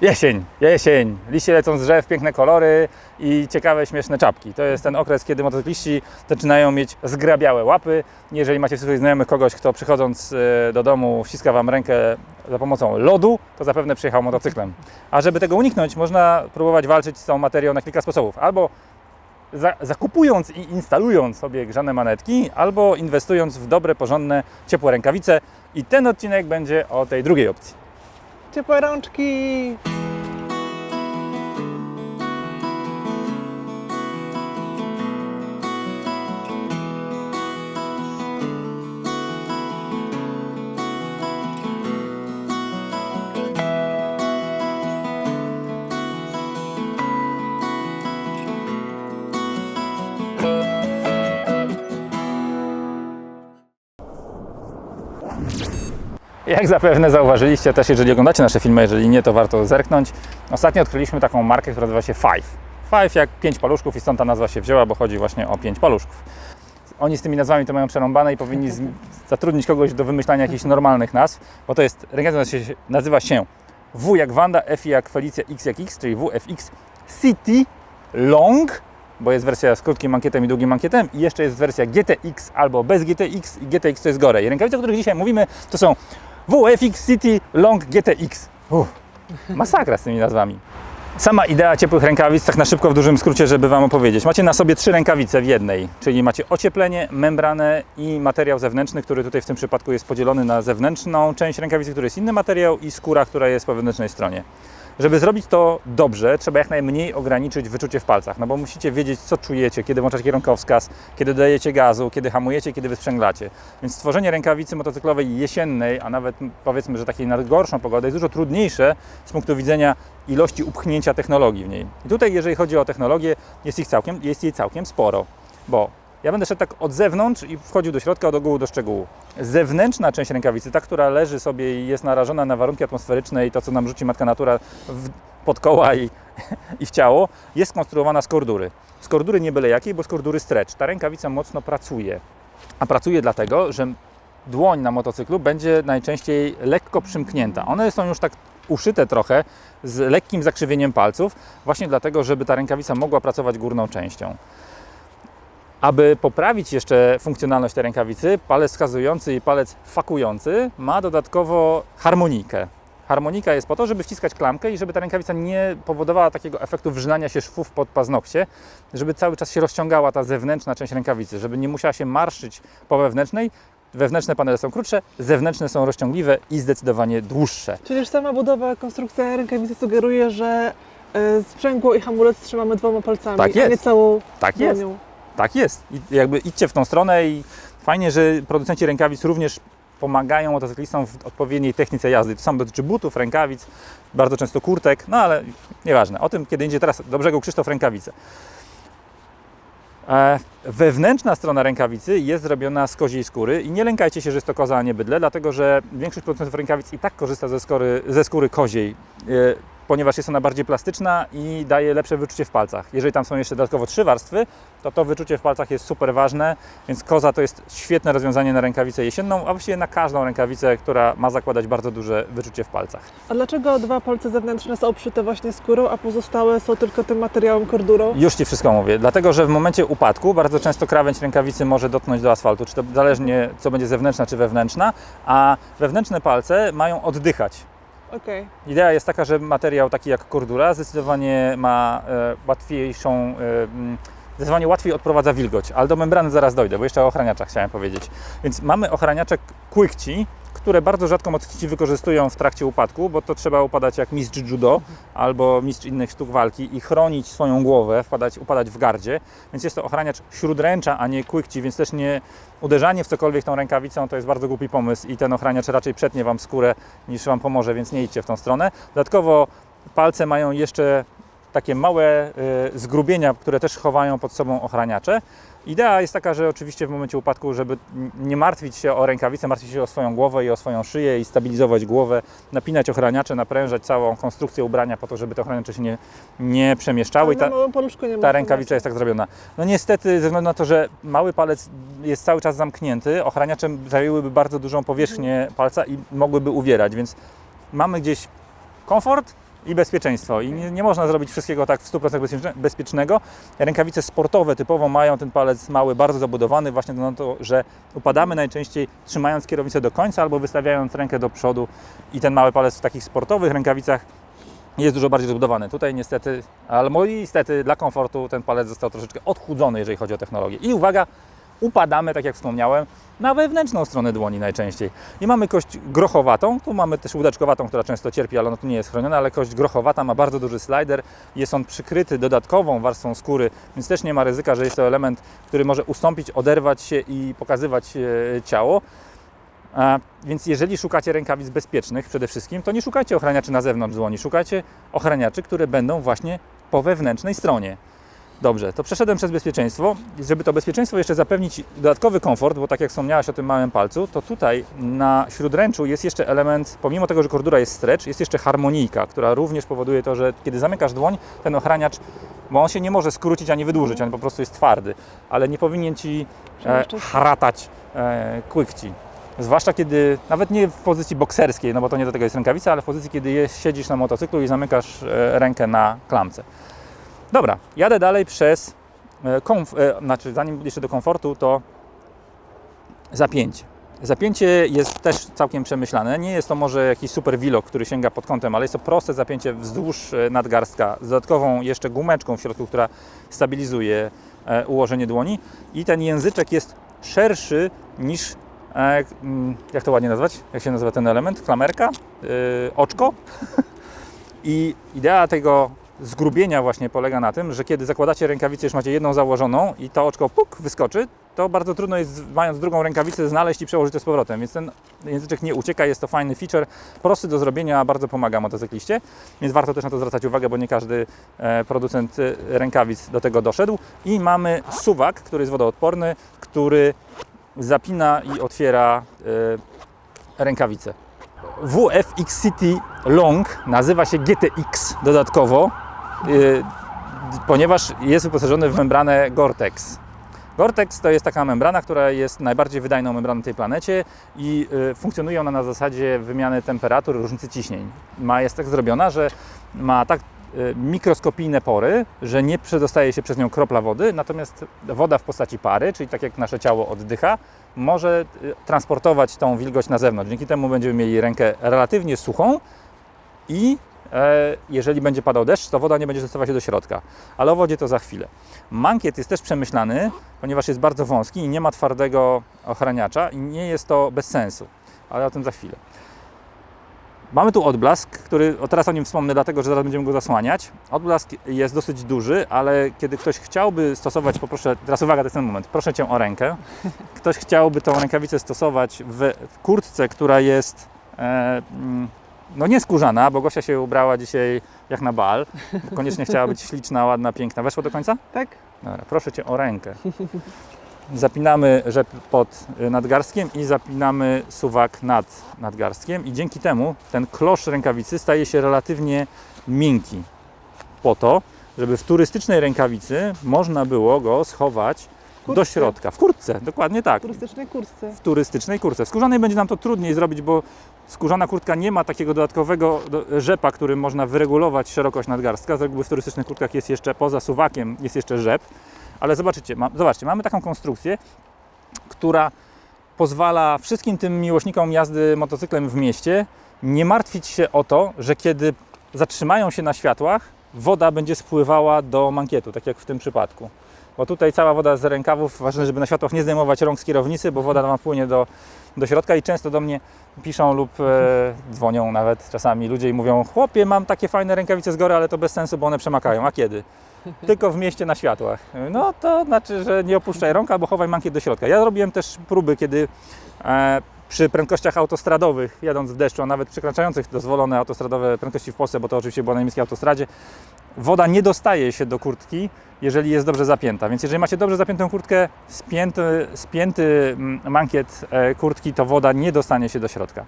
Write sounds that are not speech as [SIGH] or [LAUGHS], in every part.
Jesień, jesień, liście lecą z drzew, piękne kolory i ciekawe, śmieszne czapki. To jest ten okres, kiedy motocykliści zaczynają mieć zgrabiałe łapy. Jeżeli macie w swoich znajomych kogoś, kto przychodząc e, do domu ściska Wam rękę za pomocą lodu, to zapewne przyjechał motocyklem. A żeby tego uniknąć, można próbować walczyć z tą materią na kilka sposobów. Albo za, zakupując i instalując sobie grzane manetki, albo inwestując w dobre, porządne, ciepłe rękawice. I ten odcinek będzie o tej drugiej opcji. Ciepłe rączki. Jak zapewne zauważyliście też, jeżeli oglądacie nasze filmy, jeżeli nie, to warto zerknąć. Ostatnio odkryliśmy taką markę, która nazywa się Five. Five jak pięć paluszków i stąd ta nazwa się wzięła, bo chodzi właśnie o pięć paluszków. Oni z tymi nazwami to mają przerąbane i powinni zatrudnić kogoś do wymyślania jakichś normalnych nazw, bo to jest, rękawica nazywa się W jak Wanda, F jak Felicja, X jak X, czyli WFX City Long, bo jest wersja z krótkim mankietem i długim mankietem i jeszcze jest wersja GTX albo bez GTX i GTX to jest gore. I rękawice, o których dzisiaj mówimy, to są WFX City Long GTX. Uff, masakra z tymi nazwami. Sama idea ciepłych rękawic, tak na szybko w dużym skrócie, żeby Wam opowiedzieć. Macie na sobie trzy rękawice w jednej, czyli macie ocieplenie, membranę i materiał zewnętrzny, który tutaj w tym przypadku jest podzielony na zewnętrzną część rękawicy, który jest inny materiał i skóra, która jest po wewnętrznej stronie. Żeby zrobić to dobrze, trzeba jak najmniej ograniczyć wyczucie w palcach, no bo musicie wiedzieć, co czujecie, kiedy włączacie kierunkowskaz, kiedy dajecie gazu, kiedy hamujecie, kiedy wysprzęglacie. Więc stworzenie rękawicy motocyklowej jesiennej, a nawet powiedzmy, że takiej na gorszą pogodę, jest dużo trudniejsze z punktu widzenia ilości upchnięcia technologii w niej. I tutaj, jeżeli chodzi o technologię, jest, ich całkiem, jest jej całkiem sporo, bo ja będę szedł tak od zewnątrz i wchodził do środka, od ogółu do szczegółu. Zewnętrzna część rękawicy, ta, która leży sobie i jest narażona na warunki atmosferyczne i to, co nam rzuci matka natura w, pod koła i, [LAUGHS] i w ciało, jest skonstruowana z kordury. Z kordury nie byle jakiej, bo z kordury stretch. Ta rękawica mocno pracuje. A pracuje dlatego, że dłoń na motocyklu będzie najczęściej lekko przymknięta. One są już tak uszyte trochę z lekkim zakrzywieniem palców, właśnie dlatego, żeby ta rękawica mogła pracować górną częścią. Aby poprawić jeszcze funkcjonalność tej rękawicy, palec wskazujący i palec fakujący ma dodatkowo harmonikę. Harmonika jest po to, żeby wciskać klamkę i żeby ta rękawica nie powodowała takiego efektu wrzynania się szwów pod paznokcie, żeby cały czas się rozciągała ta zewnętrzna część rękawicy, żeby nie musiała się marszyć po wewnętrznej. Wewnętrzne panele są krótsze, zewnętrzne są rozciągliwe i zdecydowanie dłuższe. Czyli już sama budowa, konstrukcja rękawicy sugeruje, że y, sprzęgło i hamulec trzymamy dwoma palcami, Tak a nie jest. całą Tak jest. Tak jest. I jakby idźcie w tą stronę i fajnie, że producenci rękawic również pomagają motocyklistom w odpowiedniej technice jazdy. To samo dotyczy butów, rękawic, bardzo często kurtek, no ale nieważne. O tym kiedy indziej teraz do brzegu Krzysztof rękawice. E, Wewnętrzna strona rękawicy jest zrobiona z koziej skóry i nie lękajcie się, że jest to koza, a nie bydle, dlatego że większość producentów rękawic i tak korzysta ze skóry, ze skóry koziej, e, ponieważ jest ona bardziej plastyczna i daje lepsze wyczucie w palcach. Jeżeli tam są jeszcze dodatkowo trzy warstwy, to to wyczucie w palcach jest super ważne, więc koza to jest świetne rozwiązanie na rękawicę jesienną, a właściwie na każdą rękawicę, która ma zakładać bardzo duże wyczucie w palcach. A dlaczego dwa palce zewnętrzne są obszyte właśnie skórą, a pozostałe są tylko tym materiałem kordurą? Już Ci wszystko mówię, dlatego że w momencie upadku bardzo często krawędź rękawicy może dotknąć do asfaltu, czy to zależnie co będzie zewnętrzna czy wewnętrzna, a wewnętrzne palce mają oddychać. Okej. Idea jest taka, że materiał taki jak kordura zdecydowanie ma e, łatwiejszą, e, mm, zdecydowanie łatwiej odprowadza wilgoć, ale do membrany zaraz dojdę, bo jeszcze o ochraniaczach chciałem powiedzieć. Więc mamy ochraniacze kłykci, które bardzo rzadko motocykliści wykorzystują w trakcie upadku, bo to trzeba upadać jak mistrz judo albo mistrz innych sztuk walki i chronić swoją głowę, wpadać, upadać w gardzie. Więc jest to ochraniacz śródręcza, a nie kłykci, więc też nie uderzanie w cokolwiek tą rękawicą to jest bardzo głupi pomysł i ten ochraniacz raczej przetnie Wam skórę niż Wam pomoże, więc nie idźcie w tą stronę. Dodatkowo palce mają jeszcze takie małe y, zgrubienia, które też chowają pod sobą ochraniacze. Idea jest taka, że oczywiście w momencie upadku, żeby nie martwić się o rękawicę, martwić się o swoją głowę i o swoją szyję i stabilizować głowę, napinać ochraniacze, naprężać całą konstrukcję ubrania po to, żeby te ochraniacze się nie, nie przemieszczały. I ta, ta rękawica jest tak zrobiona. No niestety, ze względu na to, że mały palec jest cały czas zamknięty, ochraniacze zajęłyby bardzo dużą powierzchnię palca i mogłyby uwierać, więc mamy gdzieś komfort i bezpieczeństwo. I nie, nie można zrobić wszystkiego tak w 100% bezpieczne- bezpiecznego. Rękawice sportowe typowo mają ten palec mały bardzo zabudowany właśnie na to, że upadamy najczęściej trzymając kierownicę do końca albo wystawiając rękę do przodu i ten mały palec w takich sportowych rękawicach jest dużo bardziej zbudowany. Tutaj niestety, albo niestety dla komfortu ten palec został troszeczkę odchudzony, jeżeli chodzi o technologię. I uwaga, upadamy, tak jak wspomniałem, na wewnętrzną stronę dłoni najczęściej. I mamy kość grochowatą, tu mamy też łódeczkowatą, która często cierpi, ale ona tu nie jest chroniona, ale kość grochowata ma bardzo duży slider, jest on przykryty dodatkową warstwą skóry, więc też nie ma ryzyka, że jest to element, który może ustąpić, oderwać się i pokazywać e, ciało. A, więc jeżeli szukacie rękawic bezpiecznych przede wszystkim, to nie szukajcie ochraniaczy na zewnątrz dłoni, szukajcie ochraniaczy, które będą właśnie po wewnętrznej stronie. Dobrze, to przeszedłem przez bezpieczeństwo. Żeby to bezpieczeństwo jeszcze zapewnić dodatkowy komfort, bo tak jak wspomniałaś o tym małym palcu, to tutaj na śródręczu jest jeszcze element, pomimo tego, że kordura jest stretch, jest jeszcze harmonijka, która również powoduje to, że kiedy zamykasz dłoń, ten ochraniacz, bo on się nie może skrócić ani wydłużyć, on po prostu jest twardy, ale nie powinien Ci e, haratać e, kłykci. Zwłaszcza kiedy, nawet nie w pozycji bokserskiej, no bo to nie do tego jest rękawica, ale w pozycji, kiedy siedzisz na motocyklu i zamykasz e, rękę na klamce. Dobra, jadę dalej przez e, komf- e, znaczy zanim jeszcze do komfortu, to zapięcie. Zapięcie jest też całkiem przemyślane. Nie jest to może jakiś super wilok, który sięga pod kątem, ale jest to proste zapięcie wzdłuż e, nadgarstka z dodatkową jeszcze gumeczką w środku, która stabilizuje ułożenie dłoni. I ten języczek jest szerszy niż, mm, jak to ładnie nazwać? Jak się nazywa ten element? Klamerka? Oczko? [LAUGHS] I idea tego zgrubienia właśnie polega na tym, że kiedy zakładacie rękawicę, już macie jedną założoną i to oczko puk wyskoczy, to bardzo trudno jest, mając drugą rękawicę, znaleźć i przełożyć to z powrotem. Więc ten języczek nie ucieka, jest to fajny feature, prosty do zrobienia, bardzo pomaga motocykliście, więc warto też na to zwracać uwagę, bo nie każdy e, producent e, rękawic do tego doszedł. I mamy suwak, który jest wodoodporny, który zapina i otwiera e, rękawicę. WFX City Long nazywa się GTX dodatkowo, ponieważ jest wyposażony w membranę Gore-Tex. Gore-Tex to jest taka membrana, która jest najbardziej wydajną membraną tej planecie i y, funkcjonuje ona na zasadzie wymiany temperatur, różnicy ciśnień. Ma, jest tak zrobiona, że ma tak y, mikroskopijne pory, że nie przedostaje się przez nią kropla wody, natomiast woda w postaci pary, czyli tak jak nasze ciało oddycha, może y, transportować tą wilgoć na zewnątrz. Dzięki temu będziemy mieli rękę relatywnie suchą i jeżeli będzie padał deszcz, to woda nie będzie dostawać się do środka. Ale o wodzie to za chwilę. Mankiet jest też przemyślany, ponieważ jest bardzo wąski i nie ma twardego ochraniacza i nie jest to bez sensu. Ale o tym za chwilę. Mamy tu odblask, który o teraz o nim wspomnę, dlatego że zaraz będziemy go zasłaniać. Odblask jest dosyć duży, ale kiedy ktoś chciałby stosować, poproszę, teraz uwaga, to jest ten moment, proszę Cię o rękę. Ktoś chciałby tą rękawicę stosować w kurtce, która jest e, mm, no nie skórzana, bo Gosia się ubrała dzisiaj jak na bal. Koniecznie chciała być śliczna, ładna, piękna. Weszło do końca? Tak? Dobra, proszę Cię o rękę. Zapinamy rzep pod y, nadgarstkiem i zapinamy suwak nad nadgarstkiem i dzięki temu ten klosz rękawicy staje się relatywnie miękki po to, żeby w turystycznej rękawicy można było go schować do środka. W kurtce, dokładnie tak. W turystycznej kurtce. W turystycznej kurtce. W skórzanej będzie nam to trudniej zrobić, bo skórzana kurtka nie ma takiego dodatkowego do- rzepa, którym można wyregulować szerokość nadgarstka. Z reguły w turystycznych kurtkach jest jeszcze poza suwakiem jest jeszcze rzep. Ale zobaczycie, ma, zobaczcie, mamy taką konstrukcję, która pozwala wszystkim tym miłośnikom jazdy motocyklem w mieście nie martwić się o to, że kiedy zatrzymają się na światłach, woda będzie spływała do mankietu, tak jak w tym przypadku. Bo tutaj cała woda z rękawów, ważne, żeby na światłach nie zdejmować rąk z kierownicy, bo woda nam płynie do, do środka i często do mnie piszą lub e, dzwonią nawet czasami ludzie i mówią chłopie, mam takie fajne rękawice z góry, ale to bez sensu, bo one przemakają. A kiedy? [LAUGHS] Tylko w mieście na światłach. No to znaczy, że nie opuszczaj rąk albo chowaj mankiet do środka. Ja robiłem też próby, kiedy e, przy prędkościach autostradowych, jadąc w deszczu, a nawet przekraczających dozwolone autostradowe prędkości w Polsce, bo to oczywiście było na niemieckiej autostradzie, woda nie dostaje się do kurtki, jeżeli jest dobrze zapięta. Więc jeżeli macie dobrze zapiętą kurtkę, spięty, spięty mm, mankiet e, kurtki, to woda nie dostanie się do środka.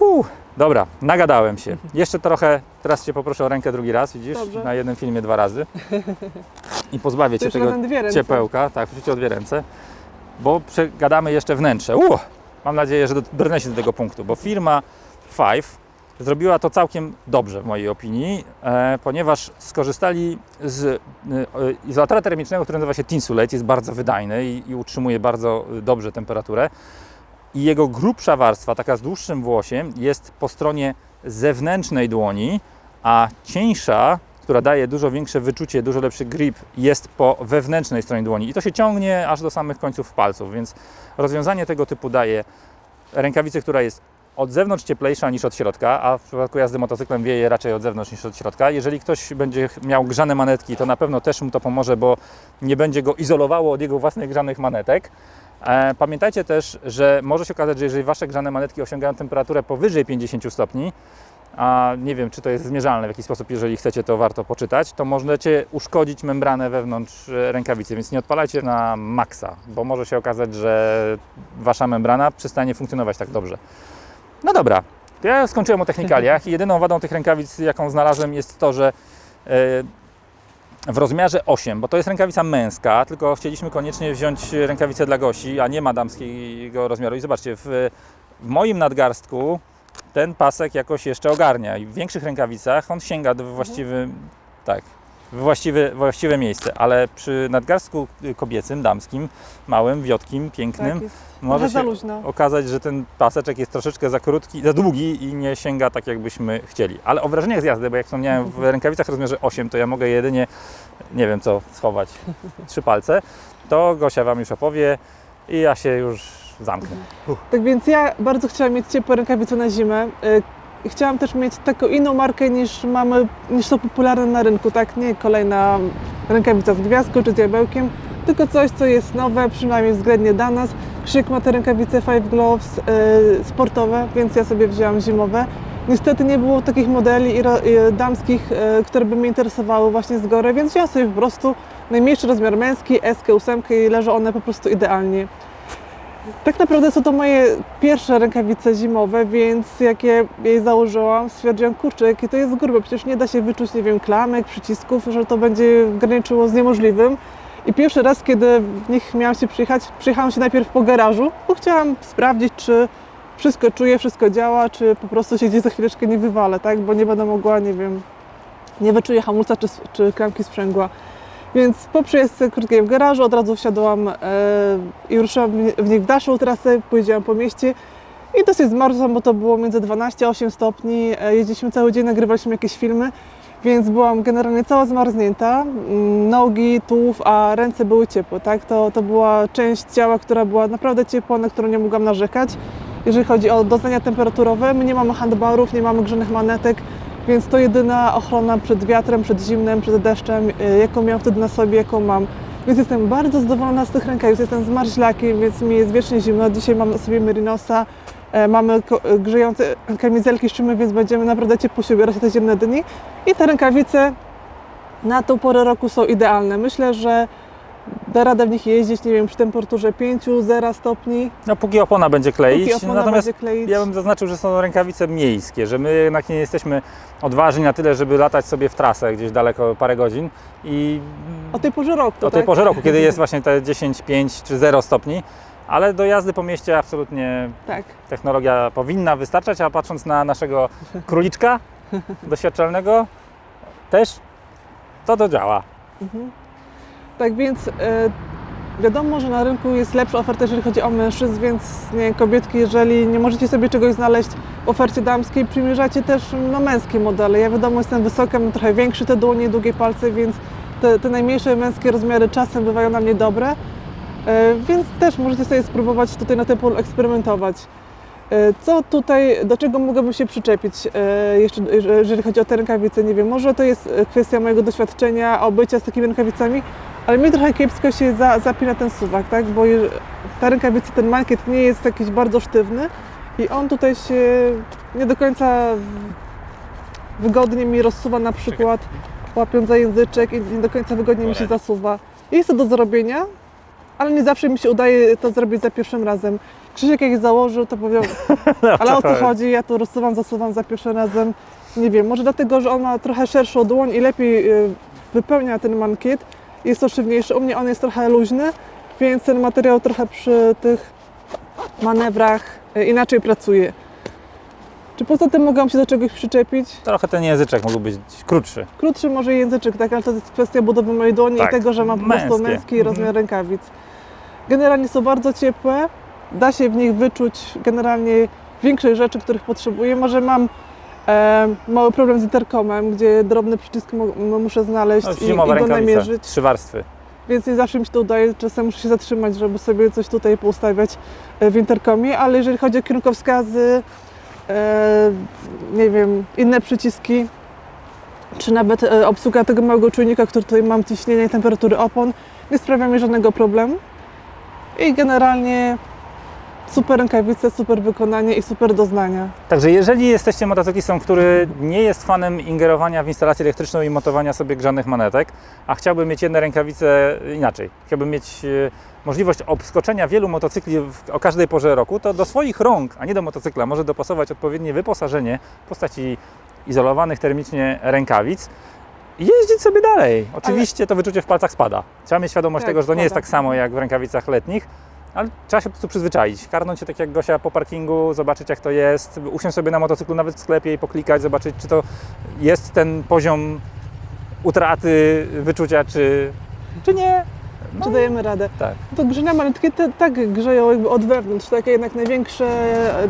Uu, dobra, nagadałem się. [LAUGHS] Jeszcze trochę, teraz Cię poproszę o rękę drugi raz, widzisz? Dobrze. Na jednym filmie dwa razy. I pozbawię Cię tego ciepełka. Tak, wrzućcie o dwie ręce, bo przegadamy jeszcze wnętrze. Mam nadzieję, że brnę się do tego punktu, bo firma Five zrobiła to całkiem dobrze w mojej opinii, e, ponieważ skorzystali z e, e, izolatora termicznego, który nazywa się Tinsulate, jest bardzo wydajny i, i utrzymuje bardzo e, dobrze temperaturę. I jego grubsza warstwa, taka z dłuższym włosiem, jest po stronie zewnętrznej dłoni, a cieńsza, która daje dużo większe wyczucie, dużo lepszy grip, jest po wewnętrznej stronie dłoni. I to się ciągnie aż do samych końców palców, więc rozwiązanie tego typu daje rękawicę, która jest od zewnątrz cieplejsza niż od środka, a w przypadku jazdy motocyklem wieje raczej od zewnątrz niż od środka. Jeżeli ktoś będzie miał grzane manetki, to na pewno też mu to pomoże, bo nie będzie go izolowało od jego własnych grzanych manetek. E, Pamiętajcie też, że może się okazać, że jeżeli Wasze grzane manetki osiągają temperaturę powyżej 50 stopni, a nie wiem, czy to jest zmierzalne w jakiś sposób, jeżeli chcecie, to warto poczytać, to możecie uszkodzić membranę wewnątrz e, rękawicy, więc nie odpalajcie na maksa, bo może się okazać, że Wasza membrana przestanie funkcjonować tak dobrze. No dobra, to ja skończyłem o technikaliach i jedyną wadą tych rękawic, jaką znalazłem, jest to, że e, w rozmiarze 8, bo to jest rękawica męska, tylko chcieliśmy koniecznie wziąć rękawicę dla gości, a nie ma damskiego rozmiaru. I zobaczcie, w, w moim nadgarstku ten pasek jakoś jeszcze ogarnia. I w większych rękawicach on sięga do właściwy, tak, właściwe, miejsce, ale przy nadgarstku kobiecym, damskim, małym, wiotkim, pięknym, Tak, może się okazać, że ten paseczek jest troszeczkę za krótki, za długi i nie sięga tak, jakbyśmy chcieli. Ale o wrażeniach z jazdy, bo jak wspomniałem, w [LAUGHS] rękawicach rozmiarze 8, to ja mogę jedynie, nie wiem co, schować trzy palce, to Gosia Wam już opowie i ja się już zamknę. Tak więc ja bardzo chciałam mieć ciepłe rękawice na zimę. Y, Chciałam też mieć taką inną markę niż mamy, niż są popularne na rynku, tak? Nie kolejna rękawica z gwiazdką czy z tylko coś, co jest nowe, przynajmniej względnie dla nas. Krzyk ma te rękawice Five Gloves y, sportowe, więc ja sobie wzięłam zimowe. Niestety nie było takich modeli damskich, y, które by mnie interesowały właśnie z góry, więc wzięłam sobie po prostu najmniejszy rozmiar męski, S8 i leżą one po prostu idealnie. Tak naprawdę są to moje pierwsze rękawice zimowe, więc jak je jej założyłam, stwierdziłam, kurczę, jakie to jest grube, przecież nie da się wyczuć, nie wiem, klamek, przycisków, że to będzie graniczyło z niemożliwym. I pierwszy raz, kiedy w nich miałam się przyjechać, przyjechałam się najpierw po garażu, bo chciałam sprawdzić, czy wszystko czuję, wszystko działa, czy po prostu się gdzieś za chwileczkę nie wywalę, tak, bo nie będę mogła, nie wiem, nie wyczuję hamulca czy, czy klamki sprzęgła. Więc po przejeźdźce krótkiej w garażu od razu wsiadłam e, i ruszyłam w nich w dalszą trasę, pojeździłam po mieście i dosyć zmarzłam, bo to było między 12 a 8 stopni. E, jeździliśmy cały dzień, nagrywaliśmy jakieś filmy, więc byłam generalnie cała zmarznięta. Mm, Nogi, tułów, a ręce były ciepłe, tak? To, to była część ciała, która była naprawdę ciepła, na którą nie mogłam narzekać. Jeżeli chodzi o doznania temperaturowe, my nie mamy handbarów, nie mamy grzanych manetek, więc to jedyna ochrona przed wiatrem, przed zimnem, przed deszczem, y, jaką miałam wtedy na sobie, jaką mam. Więc jestem bardzo zadowolona z tych rękawic. Jestem z marźlakiem, więc mi jest wiecznie zimno. Dzisiaj mam na sobie Merinosa, e, mamy e, grzejące kamizelki szczymy, więc będziemy naprawdę ciepło się ubierać te zimne dni. I te rękawice na tą porę roku są idealne. Myślę, że da radę w nich jeździć, nie wiem, przy temperaturze 5-0 stopni. No póki opona będzie kleić, Póki opona natomiast będzie kleić. ja bym zaznaczył, że są rękawice miejskie, że my jednak nie jesteśmy odważni na tyle, żeby latać sobie w trasę gdzieś daleko parę godzin i O tej porze roku, o tej tak? porze roku, kiedy jest właśnie te 10, 5 czy 0 stopni, ale do jazdy po mieście absolutnie Tak. technologia powinna wystarczać, a patrząc na naszego [LAUGHS] króliczka doświadczalnego, też to to działa. Tak więc e, wiadomo, że na rynku jest lepsza oferta, jeżeli chodzi o mężczyzn, więc nie, kobietki, jeżeli nie możecie sobie czegoś znaleźć w ofercie damskiej, przymierzacie też no, męskie modele. Ja wiadomo, jestem wysoka, mam trochę większe te dłonie, długie palce, więc te, te najmniejsze męskie rozmiary czasem bywają na mnie dobre, e, więc też możecie sobie spróbować tutaj na tym polu eksperymentować. E, Co tutaj, do czego mogłabym się przyczepić, jeszcze, jeżeli chodzi o te rękawice? Nie wiem, może to jest kwestia mojego doświadczenia, obycia z takimi rękawicami, ale mi trochę kiepsko się za, zapina ten suwak, tak? Bo je- ta rękawica, ten mankiet nie jest jakiś bardzo sztywny i on tutaj się nie do końca wygodnie mi rozsuwa na przykład, łapiąc za języczek i nie do końca wygodnie mi się zasuwa. Jest to do zrobienia, ale nie zawsze mi się udaje to zrobić za pierwszym razem. Krzysiek jak założył, to powiedział, [LAUGHS] ale o co chodzi? Ja tu rozsuwam, zasuwam za pierwszym razem. Nie wiem, może dlatego, że on ma trochę szerszą dłoń i lepiej y, wypełnia ten mankiet. Jest to sztywniejszy. U mnie on jest trochę luźny, więc ten materiał trochę przy tych manewrach y, inaczej pracuje. Czy poza tym mogłam się do czegoś przyczepić? Trochę ten języczek mógł być krótszy. Krótszy może języczek, tak, ale to jest kwestia budowy mojej dłoni Tak, i tego, że mam po prostu męskie. męski rozmiar Mhm. rękawic. Generalnie są bardzo ciepłe, da się w nich wyczuć generalnie większej rzeczy, których potrzebuję. Może mam e, mały problem z interkomem, gdzie drobny przycisk mu- muszę znaleźć No, i, i go namierzyć. trzy warstwy. Więc nie zawsze mi się to udaje, czasem muszę się zatrzymać, żeby sobie coś tutaj poustawiać e, w interkomie, ale jeżeli chodzi o kierunkowskazy, e, nie wiem, inne przyciski, czy nawet e, obsługa tego małego czujnika, który tutaj mam ciśnienia i temperatury opon, nie sprawia mi żadnego problemu. I generalnie super rękawice, super wykonanie i super doznania. Także jeżeli jesteście motocyklistą, który nie jest fanem ingerowania w instalację elektryczną i montowania sobie grzanych manetek, a chciałby mieć jedne rękawice inaczej, chciałby mieć e, możliwość obskoczenia wielu motocykli o każdej porze roku, to do swoich rąk, a nie do motocykla, może dopasować odpowiednie wyposażenie w postaci izolowanych termicznie rękawic i jeździć sobie dalej. Oczywiście to wyczucie w palcach spada. Trzeba mieć świadomość Tak, tego, że to nie jest tak samo jak w rękawicach letnich, ale trzeba się po prostu przyzwyczaić. Karnąć się tak jak Gosia po parkingu, zobaczyć jak to jest, usiąść sobie na motocyklu nawet w sklepie i poklikać, zobaczyć czy to jest ten poziom utraty wyczucia, czy, czy nie. No, Czy dajemy radę? tak. To grzenia malutkie te, tak grzeją jakby od wewnątrz, takie jednak największe,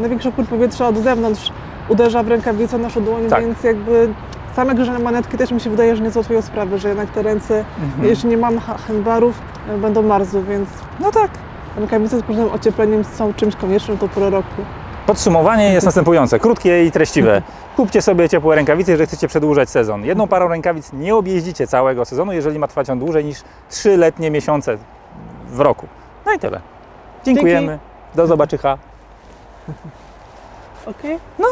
największy płyt powietrza od zewnątrz uderza w rękawicę naszą dłoń, Tak. więc jakby same grzane manetki też mi się wydaje, że nie załatwiają sprawy, że jednak te ręce, Mhm. jeśli nie mam ha- handbarów, będą marzły, więc No tak. Rękawice z późnym ociepleniem są czymś koniecznym do pół roku. Podsumowanie jest następujące, krótkie i treściwe. [LAUGHS] Kupcie sobie ciepłe rękawice, jeżeli chcecie przedłużać sezon. Jedną parą rękawic nie objeździcie całego sezonu, jeżeli ma trwać on dłużej niż 3 letnie miesiące w roku. No i tyle. Dziękujemy. Do zobaczycha. [LAUGHS] Okej? No,